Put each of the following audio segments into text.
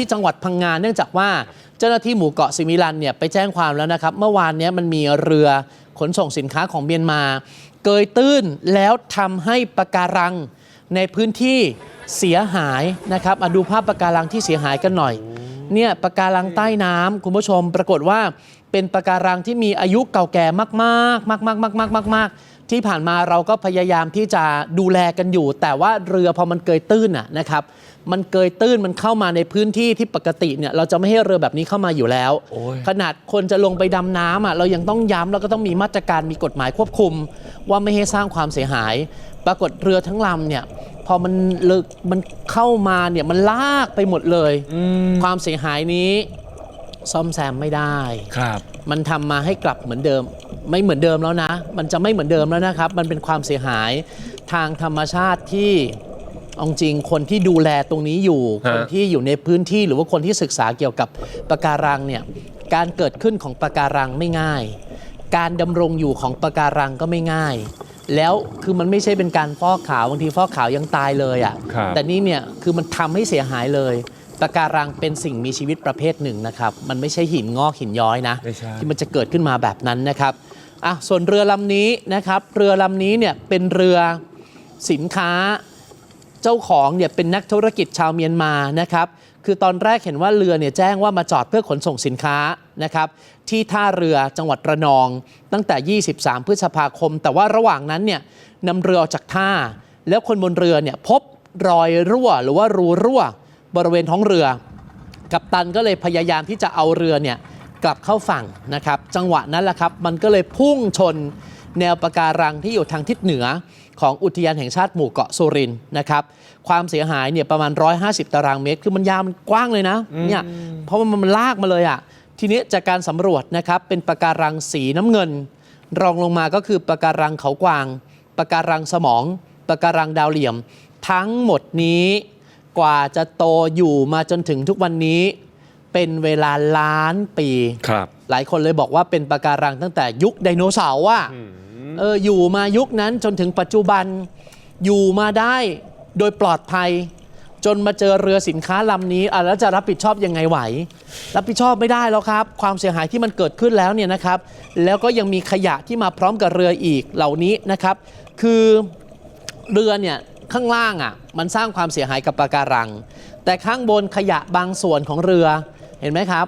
ที่จังหวัดพังงาเนื่องจากว่าเจ้าหน้าที่หมู่เกาะสิมิลันเนี่ยไปแจ้งความแล้วนะครับ เมื่อวานนี้มันมีเรือขนส่งสินค้าของเมียนมา เกยตื้นแล้วทำให้ปะการังในพื้นที่เสียหายนะครับมาดูภาพปะการังที่เสียหายกันหน่อยเนี่ยปะการังใต้น้ำคุณผู้ชม ปรากฏว่าเป็นปะการังที่มีอายุเก่าแก่มากๆมากๆมากๆมากๆมากๆ ที่ผ่านมาเราก็พยายามที่จะดูแลกันอยู่ แต่ว่าเรือพอมันเกยตื้นน่ะนะครับ มันเกยตื้นมันเข้ามาในพื้นที่ที่ปกติเนี่ยเราจะไม่ให้เรือแบบนี้เข้ามาอยู่แล้ว โอ้ย ขนาดคนจะลงไปดำน้ำอะเรายังต้องย้ำแล้วก็ต้องมีมาตรการมีกฎหมายควบคุม ว่าไม่ให้สร้างความเสียหาย ปรากฏเรือทั้งลำเนี่ยพอมันเลิกมันเข้ามาเนี่ยมันลากไปหมดเลยอืมความเสียหายนี้ซ่อมแซมไม่ได้ ครับ มันทำมาให้กลับเหมือนเดิม ไม่เหมือนเดิมแล้วนะ มันจะไม่เหมือนเดิมแล้วนะครับ มันเป็นความเสียหายทางธรรมชาติที่เอาจริงคนที่ดูแลตรงนี้อยู่ ฮะ คนที่อยู่ในพื้นที่หรือว่าคนที่ศึกษาเกี่ยวกับปะการังเนี่ย การเกิดขึ้นของปะการังไม่ง่าย การดำรงอยู่ของปะการังก็ไม่ง่าย แล้วคือมันไม่ใช่เป็นการฟอกขาวบางทีฟอกขาวยังตายเลยอะครับ่ะ แต่นี่เนี่ยคือมันทำให้เสียหายเลยปะการังเป็นสิ่งมีชีวิตประเภทหนึ่งนะครับ มันไม่ใช่หินงอกหินย้อยนะ ไม่ใช่ ที่มันจะเกิดขึ้นมาแบบนั้นนะครับ อะส่วนเรือลำนี้นะครับ เรือลำนี้เนี่ยเป็นเรือสินค้าเจ้าของเนี่ยเป็นนักธุรกิจชาวเมียนมานะครับ คือตอนแรกเห็นว่าเรือเนี่ยแจ้งว่ามาจอดเพื่อขนส่งสินค้านะครับ ที่ท่าเรือจังหวัดระนอง ตั้งแต่ 23 พฤษภาคม แต่ว่าระหว่างนั้นเนี่ยนำเรือออกจากท่า แล้วคนบนเรือเนี่ยพบรอยรั่วหรือว่ารูรั่ว บริเวณท้องเรือ กัปตันก็เลยพยายามที่จะเอาเรือเนี่ย กลับเข้าฝั่งนะครับ จังหวะนั้นแหละครับมันก็เลยพุ่งชนแนวปะการังที่อยู่ทางทิศเหนือของอุทยานแห่งชาติหมู่เกาะสุรินทร์นะครับความเสียหายเนี่ยประมาณ 150 ตารางเมตร คือมันยาวมันกว้างเลยนะเนี่ยเพราะว่ามันลากมาเลยอะ่ะทีนี้จากการสำรวจนะครับเป็นปะการังสีน้ำเงิน รองลงมาก็คือปะการังเขากวางปะการังสมองปะการังดาวเหลี่ยม ทั้งหมดนี้กว่าจะโตอยู่มาจนถึงทุกวันนี้ เป็นเวลาล้านปี ครับ หลายคนเลยบอกว่าเป็นปะการังตั้งแต่ยุคไดโนเสาร์อะเอออยู่มายุคนั้นจนถึงปัจจุบันอยู่มาได้โดยปลอดภัย จนมาเจอเรือสินค้าลำนี้อะแล้วจะรับผิดชอบยังไงไหว รับผิดชอบไม่ได้แล้วครับ ความเสียหายที่มันเกิดขึ้นแล้วเนี่ยนะครับ แล้วก็ยังมีขยะที่มาพร้อมกับเรืออีกเหล่านี้นะครับ คือเรือเนี่ยข้างล่างอะมันสร้างความเสียหายกับปะการัง แต่ข้างบนขยะบางส่วนของเรือ เห็นไหมครับ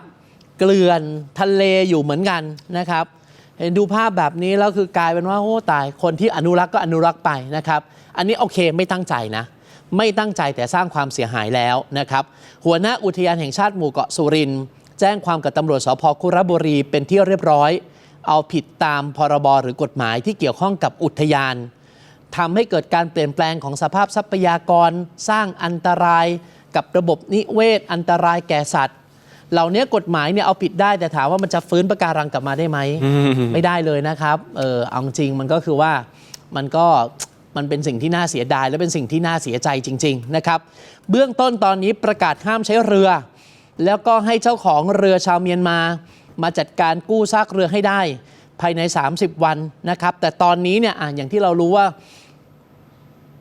เกลื่อนทะเลอยู่เหมือนกันนะครับ เห็นดูภาพแบบนี้แล้วคือกลายเป็นว่าโอ้ตายคนที่อนุรักษ์ก็อนุรักษ์ไปนะครับ อันนี้โอเคไม่ตั้งใจนะ ไม่ตั้งใจแต่สร้างความเสียหายแล้วนะครับ หัวหน้าอุทยานแห่งชาติหมู่เกาะสุรินทร์แจ้งความกับตำรวจสพคุระบุรีเป็นที่เรียบร้อย เอาผิดตามพรบหรือกฎหมายที่เกี่ยวข้องกับอุทยานทำให้เกิดการเปลี่ยนแปลงของสภาพทรัพยากร สร้างอันตรายกับระบบนิเวศ อันตรายแก่สัตว์ เหล่านี้กฎหมายเนี่ยเอาผิดได้แต่ถามว่ามันจะฟื้นปะการังกลับมาได้ไหมไม่ได้เลยนะครับเออเอาจริงมันก็คือว่ามันก็มันเป็นสิ่งที่น่าเสียดาย และเป็นสิ่งที่น่าเสียใจจริง ๆ นะครับ เบื้องต้นตอนนี้ประกาศห้ามใช้เรือ แล้วก็ให้เจ้าของเรือชาวเมียนมา มาจัดการกู้ซากเรือให้ได้ ภายใน 30 วันนะครับ แต่ตอนนี้เนี่ยอะอย่างที่เรารู้ว่า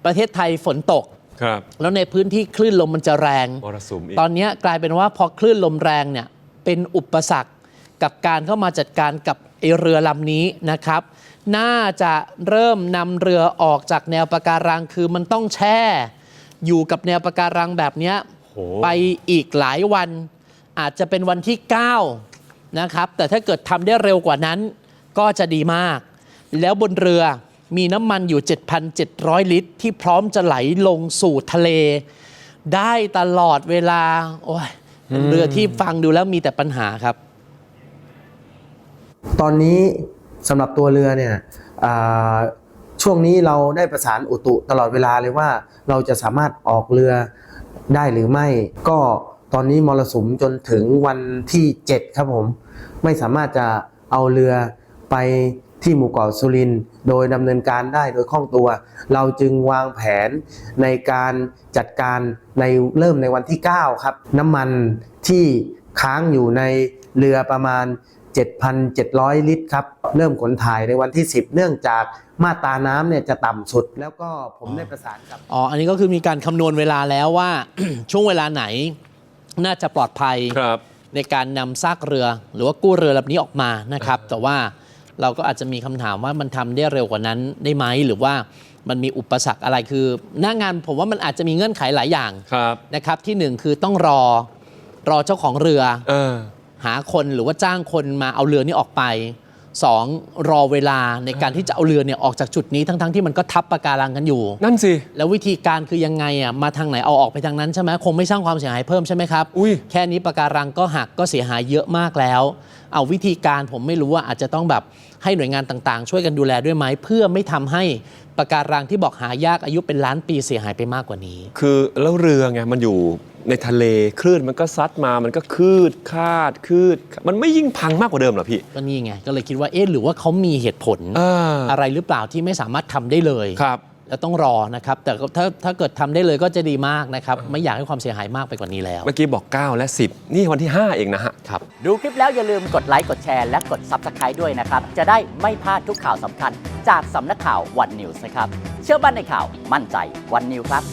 ประเทศไทยฝนตก ครับ แล้วในพื้นที่คลื่นลมมันจะแรงมรสุมอีก ตอนนี้กลายเป็นว่าพอคลื่นลมแรงเนี่ยเป็นอุปสรรคกับการเข้ามาจัดการกับไอเรือลำนี้นะครับ น่าจะเริ่มนำเรือออกจากแนวปะการังคือมันต้องแช่ อยู่กับแนวปะการังแบบเนี้ยโห ไปอีกหลายวัน อาจจะเป็นวันที่ 9 นะครับ แต่ถ้าเกิดทำได้เร็วกว่านั้นก็จะดีมาก แล้วบนเรือ มีน้ำมันอยู่ 7,700 ลิตร ที่พร้อมจะไหลลงสู่ทะเล ได้ตลอดเวลา โอ้ยเป็นเรือที่ฟังดูแล้วมีแต่ปัญหาครับ ตอนนี้สำหรับตัวเรือเนี่ยอ่าช่วงนี้เราได้ประสานอุตุตลอดเวลาเลยว่าเราจะสามารถออกเรือได้หรือไม่ ก็ตอนนี้มรสุมจนถึงวันที่ 7 ครับผม ไม่สามารถจะเอาเรือไป ที่หมู่เกาะสุรินทร์โดยดำเนินการได้โดยคล่องตัว เราจึงวางแผนในการจัดการในเริ่มในวันที่ 9 ครับ น้ำมันที่ค้างอยู่ในเรือประมาณ 7,700 ลิตรครับ เริ่มขนถ่ายในวันที่ 10 เนื่องจากมาตราน้ำเนี่ยจะต่ำสุด แล้วก็ผมได้ประสานกับ อ๋อ อันนี้ก็คือมีการคำนวณเวลาแล้วว่า ช่วงเวลาไหนน่าจะปลอดภัยครับในการนำซากเรือ หรือว่ากู้เรือลำนี้ออกมานะครับ แต่ว่า เราก็อาจจะมีคำถามว่ามันทำได้เร็วกว่านั้นได้ไหมหรือว่ามันมีอุปสรรคอะไรคือหน้างานผมว่ามันอาจจะมีเงื่อนไขหลายอย่างครับนะครับ ที่หนึ่งคือต้องรอรอเจ้าของเรือเออหาคนหรือว่าจ้างคนมาเอาเรือนี้ออกไปสองรอเวลาในการที่จะเอาเรือเนี่ยออกจากจุดนี้ทั้งๆที่มันก็ทับปะการังกันอยู่ นั่นสิ แล้ววิธีการคือยังไงอะมาทางไหนเอาออกไปทางนั้นใช่ไหมคงไม่สร้างความเสียหายเพิ่มใช่ไหมครับอุ้ยแค่นี้ปะการังก็หักก็เสียหายเยอะมากแล้ว เอาวิธีการผมไม่รู้ว่าอาจจะต้องแบบให้หน่วยงานต่างๆ ช่วยกันดูแลด้วยไหมเพื่อไม่ทำให้ปะการังที่บอกหายากอายุเป็นล้านปีเสียหายไปมากกว่านี้ คือแล้วเรือไงมันอยู่ในทะเลคลื่นมันก็ซัดมามันก็คืดคาดคืด มันไม่ยิ่งพังมากกว่าเดิมเหรอพี่ก็นี่ไงก็เลยคิดว่าเอ๊ะหรือว่าเขามีเหตุผลเอออะไรหรือเปล่าที่ไม่สามารถทำได้เลยครับ แล้วต้องรอนะครับ แต่ก็ถ้าถ้าเกิดทำได้เลยก็จะดีมากนะครับ ไม่อยากให้ความเสียหายมากไปกว่านี้แล้ว เมื่อกี้บอก 9 และ 10 นี่วันที่ 5 เองนะฮะ ครับ ดูคลิปแล้วอย่าลืมกดไลค์ กดแชร์ และกด Subscribe ด้วยนะครับ จะได้ไม่พลาดทุกข่าวสำคัญ จากสำนักข่าววันนิวส์นะครับ เชื่อมั่นในข่าวมั่นใจวันนิวครับ